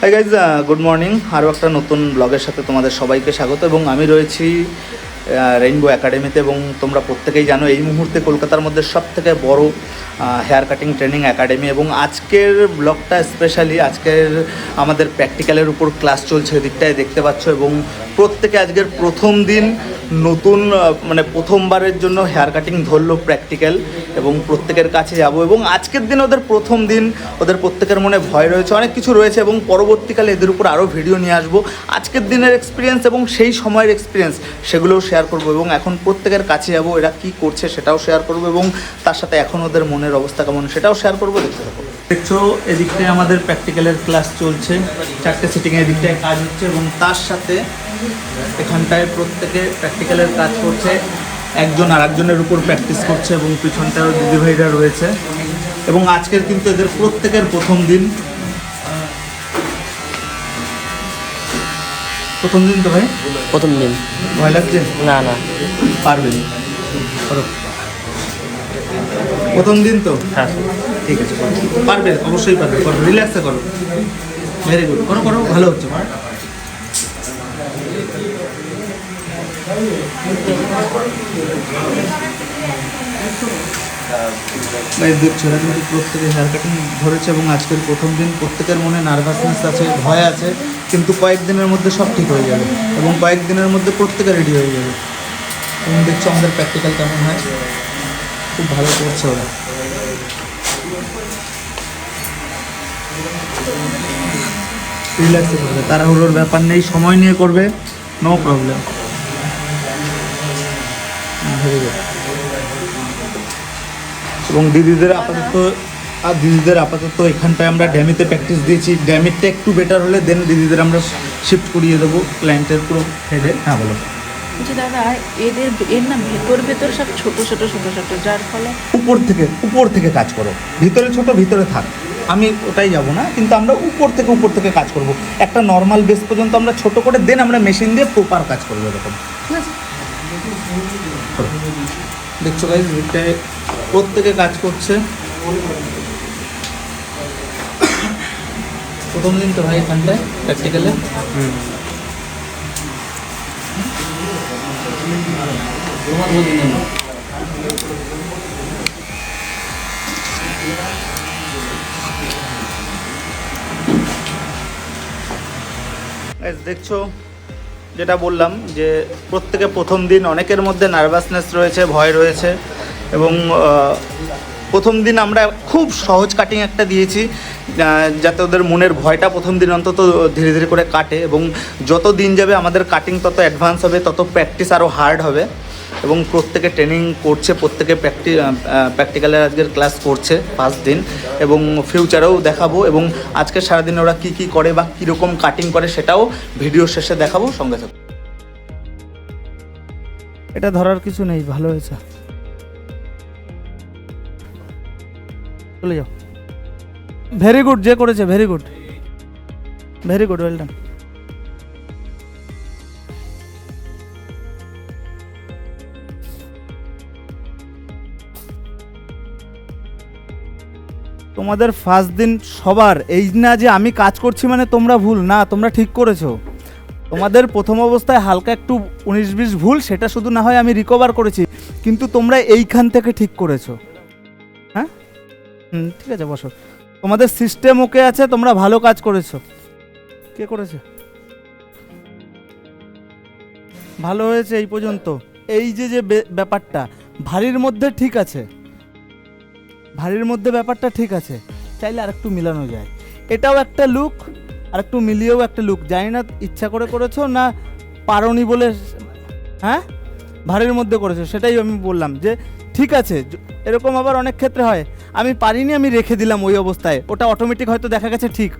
Hi guys good morning আরও একটা নতুন ব্লগের সাথে তোমাদের সবাইকে স্বাগত এবং আমি রয়েছি রেইনবো একাডেমিতে এবং তোমরা প্রত্যেকেই জানো এই মুহূর্তে কলকাতার মধ্যে সব থেকে বড় হেয়ার কাটিং ট্রেনিং একাডেমি এবং আজকের ব্লগটা স্পেশালি আজকের আমাদের প্র্যাকটিক্যালের উপর ক্লাস চলছে দিকটায় দেখতে পাচ্ছ এবং প্রত্যেকে আজকের প্রথম দিন নতুন মানে প্রথমবারের জন্য হেয়ার কাটিং ধরলো প্র্যাকটিক্যাল এবং প্রত্যেকের কাছে যাব এবং আজকের দিন ওদের প্রথম দিন, ওদের প্রত্যেকের মনে ভয় রয়েছে, অনেক কিছু রয়েছে এবং পরবর্তীকালে এদের উপর আরও ভিডিও নিয়ে আসব। আজকের দিনের এক্সপিরিয়েন্স এবং সেই সময়ের এক্সপিরিয়েন্স সেগুলোও শেয়ার করব এবং এখন প্রত্যেকের কাছে যাব, এরা কী করছে সেটাও শেয়ার করব এবং তার সাথে এখন ওদের মনের অবস্থা কেমন সেটাও শেয়ার করব, দেখতে থাকো। দেখছ, এদিকটায় আমাদের প্র্যাকটিক্যালের ক্লাস চলছে, চারটে সিটিং এদিকটায় কাজ হচ্ছে এবং তার সাথে এখানটায় প্রত্যেকে প্র্যাকটিক্যালের কাজ করছে, একজন আর একজনের উপর প্র্যাকটিস করছে এবং পিছনটাও দিদিভাইরা রয়েছে। এবং আজকের কিন্তু এদের প্রত্যেকের প্রথম দিন। প্রথম দিন তো ভাই? প্রথম দিন। ভয় লাগছে? না না। পারবেন? করো। প্রথম দিন তো? হ্যাঁ। ঠিক আছে পারবে অবশ্যই পারবে। করো রিল্যাক্সে করো। ভেরি গুড করো করো ভালো হচ্ছে গাইজ দেখছ এরা কিন্তু প্রত্যেকে হেয়ার কাটিং ধরেছে এবং আজকের প্রথম দিন প্রত্যেকের মনে নার্ভাসনেস আছে, ভয় আছে, কিন্তু কয়েকদিনের মধ্যে সব ঠিক হয়ে যাবে এবং কয়েকদিনের মধ্যে প্রত্যেকে রেডি হয়ে যাবে। এবং দেখছ আমাদের প্র্যাকটিক্যাল কেমন হয়? খুব ভালো করছে ওরা। রিল্যাক্সে করবে, তাড়াহুড়োর ব্যাপার নেই, সময় নিয়ে করবে নো প্রবলেম ভেরি গুড এবং দিদিদের আপাতত আর দিদিদের আপাতত এখানটায় আমরা ড্যামিতে প্র্যাকটিস দিয়েছি। ড্যামিটটা একটু বেটার হলে দেন দিদিদের আমরা শিফট করিয়ে দেবো ক্লায়েন্টের পুরো হেডে হ্যাঁ বলো। বলছি দাদা এদের এর না ভেতর ভেতর সব ছোট ছোট ছোট ছোট যার ফলে উপর থেকে উপর থেকে কাজ করো। ভিতরে ছোট ভিতরে থাক। আমি ওটাই যাব না কিন্তু আমরা উপর থেকে উপর থেকে কাজ করব। একটা নর্মাল বেস পর্যন্ত আমরা ছোট করে দেন আমরা মেশিন দিয়ে প্রপার কাজ করব এরকম। ঠিক আছে। দেখছ গাইজ এটায় প্রত্যেকে কাজ করছে। প্রথম দিন তো ভাই এখানটায় প্র্যাকটিক্যালে দেখছ যেটা বললাম যে প্রত্যেকে প্রথম দিন অনেকের মধ্যে নার্ভাসনেস রয়েছে, ভয় রয়েছে এবং প্রথম দিন আমরা খুব সহজ কাটিং একটা দিয়েছি যাতে ওদের মনের ভয়টা প্রথম দিন অন্তত ধীরে ধীরে করে কাটে এবং যত দিন যাবে আমাদের কাটিং তত অ্যাডভান্স হবে, তত প্র্যাকটিস আরও হার্ড হবে। এবং প্রত্যেকে ট্রেনিং করছে, প্রত্যেকে প্র্যাকটি প্র্যাকটিক্যালের আজকের ক্লাস করছে ফার্স্ট দিন। এবং ফিউচারেও দেখাবো এবং আজকে সারাদিন ওরা কী কী করে বা কীরকম কাটিং করে সেটাও ভিডিও শেষে দেখাবো, সঙ্গে থাকো। এটা ধরার কিছু নেই, ভালো হয়েছে। চলে যাও। ভেরি গুড যে করেছে very good very good well done তোমাদের ফার্স্ট দিন সবার, এই না যে আমি কাজ করছি মানে তোমরা ভুল, না, তোমরা ঠিক করেছ। তোমাদের প্রথম অবস্থায় হালকা একটু উনিশ বিশ ভুল, সেটা শুধু না হয় আমি রিকভার করেছি, কিন্তু তোমরা এইখান থেকে ঠিক করেছ। হ্যাঁ? হুম, ঠিক আছে, বসো। তোমাদের সিস্টেম ওকে আছে, তোমরা ভালো কাজ করেছ। কে করেছে? ভালো হয়েছে এই পর্যন্ত। এই যে যে ব্যাপারটা, ভারীর মধ্যে ঠিক আছে। ভারীর মধ্যে ব্যাপারটা ঠিক আছে, চাইলে আরেকটু মিলানো যায়। এটাও একটা লুক আর একটু মিলিয়েও একটা লুক জানি না ইচ্ছা করে করেছ না পারোনি বলে হ্যাঁ? ভারীর মধ্যে করেছ, সেটাই আমি বললাম যে ঠিক আছে এরকম আবার অনেক ক্ষেত্রে হয়। আমি পারিনি, আমি রেখে দিলাম ওই অবস্থায়। ওটা অটোমেটিক হয়তো দেখা গেছে ঠিক।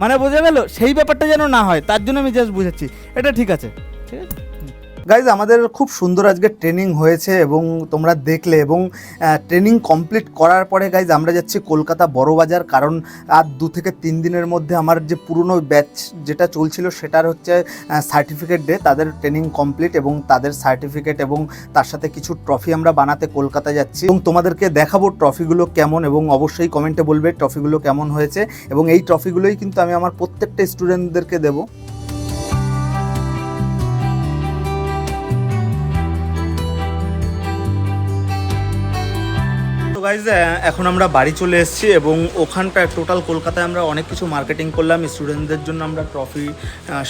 মানে বোঝা গেল, সেই ব্যাপারটা যেন না হয়, তার জন্য আমি জাস্ট বুঝাচ্ছি। এটা ঠিক আছে। ঠিক আছে? গাইজ আমাদের খুব সুন্দর আজকে ট্রেনিং হয়েছে এবং তোমরা দেখলে এবং ট্রেনিং কমপ্লিট করার পরে গাইজ আমরা যাচ্ছি কলকাতা বড়বাজার কারণ আর দু থেকে তিন দিনের মধ্যে আমার যে পুরনো ব্যাচ যেটা চলছিল, সেটার হচ্ছে সার্টিফিকেট ডে তাদের ট্রেনিং কমপ্লিট এবং তাদের সার্টিফিকেট এবং তার সাথে কিছু ট্রফি আমরা বানাতে কলকাতা যাচ্ছি। এবং তোমাদেরকে দেখাবো ট্রফিগুলো কেমন এবং অবশ্যই কমেন্টে বলবে ট্রফিগুলো কেমন হয়েছে। এবং এই ট্রফিগুলোই কিন্তু আমি আমার প্রত্যেকটা স্টুডেন্টদেরকে দেবো। গাইজ এখন আমরা বাড়ি চলে এসেছি এবং ওখানটায় টোটাল কলকাতায় আমরা অনেক কিছু মার্কেটিং করলাম। স্টুডেন্টদের জন্য আমরা ট্রফি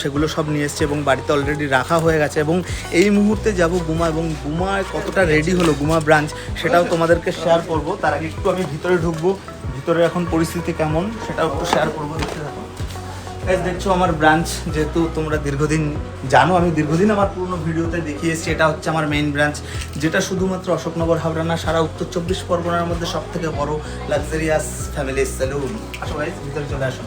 সেগুলো সব নিয়ে এসেছি এবং বাড়িতে অলরেডি রাখা হয়ে গেছে এবং এই মুহূর্তে যাব গুমা এবং গুমায় কতটা রেডি হলো গুমা ব্রাঞ্চ সেটাও তোমাদেরকে শেয়ার করব। তার আগে একটু আমি ভিতরে ঢুকবো। ভিতরে এখন পরিস্থিতি কেমন সেটাও একটু শেয়ার করব। দেখতে থাকো। Guys, দেখছ আমার ব্রাঞ্চ যেহেতু তোমরা দীর্ঘদিন জানো আমি দীর্ঘদিন আমার পুরনো ভিডিওতে দেখিয়ে এসেছি এটা হচ্ছে আমার মেইন ব্রাঞ্চ যেটা শুধুমাত্র অশোকনগর হাওড়া না সারা উত্তর চব্বিশ পরগনার মধ্যে সব থেকে বড় লাক্সারিয়াস ফ্যামিলি সেলুন আসো ভাই ভিতরে চলে আসো।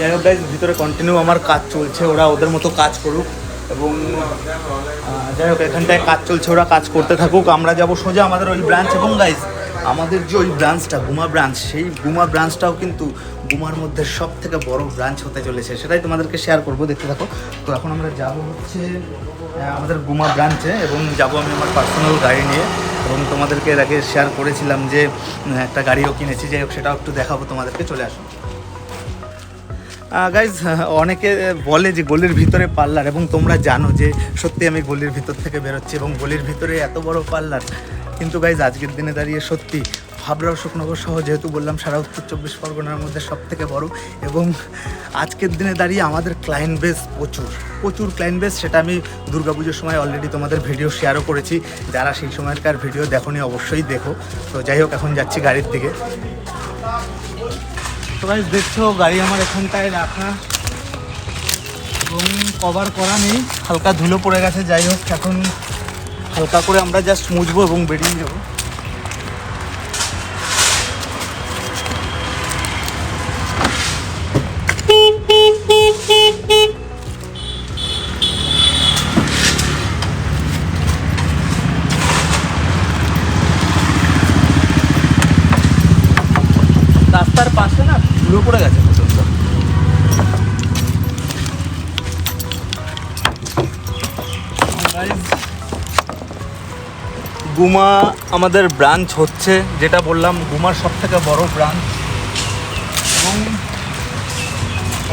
যাই হোক গাইজ ভিতরে কন্টিনিউ আমার কাজ চলছে ওরা ওদের মতো কাজ করুক এবং যাই হোক এখানটায় কাজ চলছে ওরা কাজ করতে থাকুক আমরা যাব সোজা আমাদের ওই ব্রাঞ্চ এবং গাইজ আমাদের যে ওই ব্রাঞ্চটা গুমা ব্রাঞ্চ সেই গুমা ব্রাঞ্চটাও কিন্তু গুমার মধ্যে সব থেকে বড় ব্রাঞ্চ হতে চলেছে। সেটাই তোমাদেরকে শেয়ার করব, দেখতে থাকো। তো এখন আমরা যাব হচ্ছে আমাদের গুমা ব্রাঞ্চে এবং যাব আমি আমার পার্সোনাল গাড়ি নিয়ে এবং তোমাদেরকে এর আগে শেয়ার করেছিলাম যে একটা গাড়িও কিনেছি। যাই হোক, সেটাও একটু দেখাবো তোমাদেরকে, চলে আসো গাইজ অনেকে বলে যে গলির ভিতরে পার্লার, এবং তোমরা জানো যে সত্যি আমি গলির ভিতর থেকে বেরোচ্ছি, এবং গলির ভিতরে এত বড় পার্লার। কিন্তু গাইজ আজকের দিনে দাঁড়িয়ে সত্যি হাবড়া অশোকনগর সহ যেহেতু বললাম, সারা উত্তর চব্বিশ পরগনার মধ্যে সব থেকে বড়, এবং আজকের দিনে দাঁড়িয়ে আমাদের ক্লায়েন্ট বেস প্রচুর। প্রচুর ক্লায়েন্ট বেস সেটা আমি দুর্গাপুজোর সময় অলরেডি তোমাদের ভিডিও শেয়ারও করেছি। যারা সেই সময়কার ভিডিও দেখোনি, অবশ্যই দেখো। তো যাই হোক, এখন যাচ্ছি গাড়ির দিকে। তো গাইজ দেখছ, গাড়ি আমার এখানটায় রাখা। এবং কভার করা নেই। হালকা ধুলো পড়ে গেছে, যাই হোক, এখন হালকা করে আমরা জাস্ট মুছবো এবং বেরিয়ে যাব। গুমা আমাদের ব্রাঞ্চ হচ্ছে, যেটা বললাম, গুমার সব থেকে বড় ব্রাঞ্চ। এবং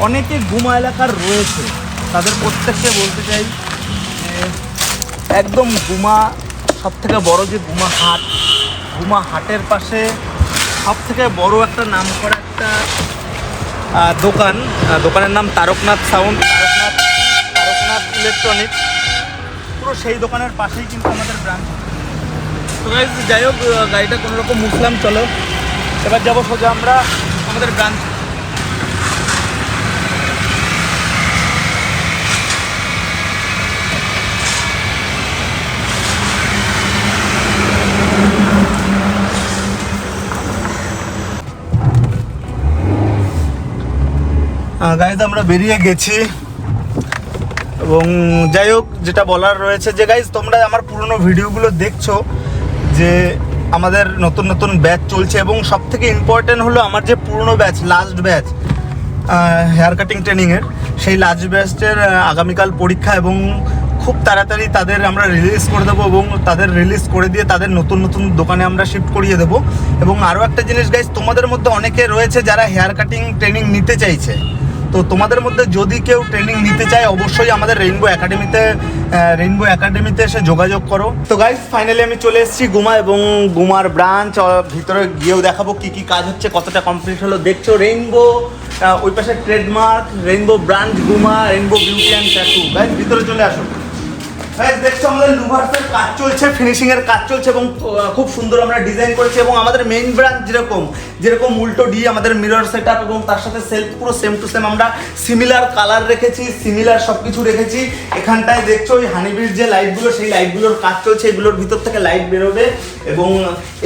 অনেকে গুমা এলাকার রয়েছে। তাদের প্রত্যেককে বলতে চাই যে, একদম গুমা সব থেকে বড় যে গুমা হাট, গুমা হাটের পাশে সব থেকে বড় একটা নাম করা একটা দোকান। দোকানের নাম তারকনাথ সাউন্ড, তারকনাথ তারকনাথ ইলেকট্রনিক্স। সেই দোকানের পাশেই কিন্তু আমাদের ব্রাঞ্চ তো যাই হোক গাড়িটা কোনো রকম মুসলাম চলো। এবার যাব সোজা আমরা আমাদের ব্রাঞ্চ গাইজ আমরা বেরিয়ে গেছি। এবং যাই হোক, যেটা বলার রয়েছে যে গাইজ তোমরা আমার পুরনো ভিডিওগুলো দেখছ যে আমাদের নতুন নতুন ব্যাচ চলছে এবং সব থেকে ইম্পর্টেন্ট হলো আমার যে পুরনো batch last batch hair cutting ট্রেনিংয়ের সেই লাস্ট ব্যাচের আগামীকাল পরীক্ষা এবং খুব তাড়াতাড়ি তাদের আমরা রিলিজ করে দেবো এবং তাদের রিলিজ করে দিয়ে তাদের নতুন নতুন দোকানে আমরা শিফট করিয়ে দেবো। এবং আরও একটা জিনিস গাইজ তোমাদের মধ্যে অনেকে রয়েছে যারা হেয়ার কাটিং ট্রেনিং নিতে চাইছে। তো তোমাদের মধ্যে যদি কেউ ট্রেনিং নিতে চায়, অবশ্যই আমাদের রেইনবো একাডেমিতে রেইনবো একাডেমিতে এসে যোগাযোগ করো। তো গাইজ ফাইনালি আমি চলে এসেছি গুমা এবং গুমার ব্রাঞ্চ ভিতরে গিয়েও দেখাবো কি কি কাজ হচ্ছে, কতটা কমপ্লিট হলো। দেখছ রেইনবো ওই পাশে trademark rainbow branch Guma rainbow beauty and tattoo guys ভিতরে চলে আসো। দেখছ আমাদের লুভার্সের কাজ চলছে ফিনিশিং এর কাজ চলছে এবং খুব সুন্দর আমরা ডিজাইন করেছি এবং আমাদের মেইন ব্রাঞ্চ যেরকম যেরকম উল্টো ডি আমাদের মিরর সেটআপ এবং তার সাথে সেলফ পুরো সেম টু সেম আমরা সিমিলার কালার রেখেছি সিমিলার সব কিছু রেখেছি। এখানটায় দেখছ ওই হানিবির যে লাইটগুলো সেই লাইটগুলোর কাজ চলছে, এগুলোর ভিতর থেকে লাইট বেরোবে এবং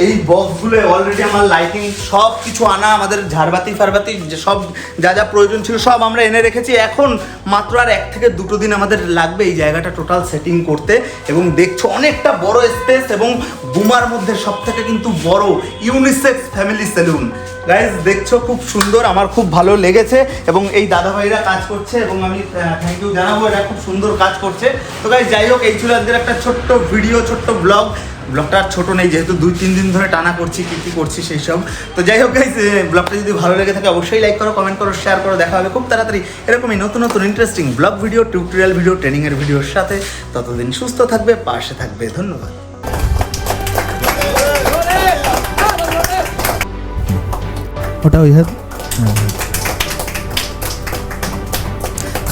এই বক্সগুলো অলরেডি আমার লাইটিং সব কিছু আনা, আমাদের ঝাড়বাতি ফারবাতি যে সব যা যা প্রয়োজন ছিল সব আমরা এনে রেখেছি। এখন মাত্র আর এক থেকে দুটো দিন আমাদের লাগবে এই জায়গাটা টোটাল সেটিং করতে এবং দেখছ অনেকটা বড় স্পেস এবং বুমার মধ্যে সব থেকে কিন্তু বড় ইউনিসেক্স ফ্যামিলি সেলুন গাইজ দেখছ খুব সুন্দর, আমার খুব ভালো লেগেছে এবং এই দাদা ভাইরা কাজ করছে এবং আমি থ্যাংক ইউ জানাব, এরা খুব সুন্দর কাজ করছে। তো গাইজ যাই হোক, এই ছিল আজকের একটা ছোট্ট ভিডিও ছোট্ট ব্লগ ব্লগটা আর ছোট নেই, যেহেতু দুই, তিন দিন ধরে টানা করছি, কী কী করছি সেই সব। তো যাই হোক গাইজ ব্লগটা যদি ভালো লেগে থাকে, অবশ্যই লাইক করো কমেন্ট করো শেয়ার করো, দেখা হবে খুব তাড়াতাড়ি এরকমই নতুন নতুন interesting blog video tutorial video ট্রেনিংয়ের ভিডিওর সাথে। ততদিন সুস্থ থাকবে, পাশে থাকবে, ধন্যবাদ। ওটা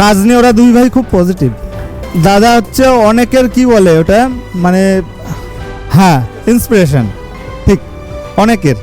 কাজ নিয়ে ওরা দুই ভাই খুব পজিটিভ দাদা হচ্ছে অনেকের কি বলে ওটা? মানে হ্যাঁ ইন্সপিরেশন ঠিক অনেকের।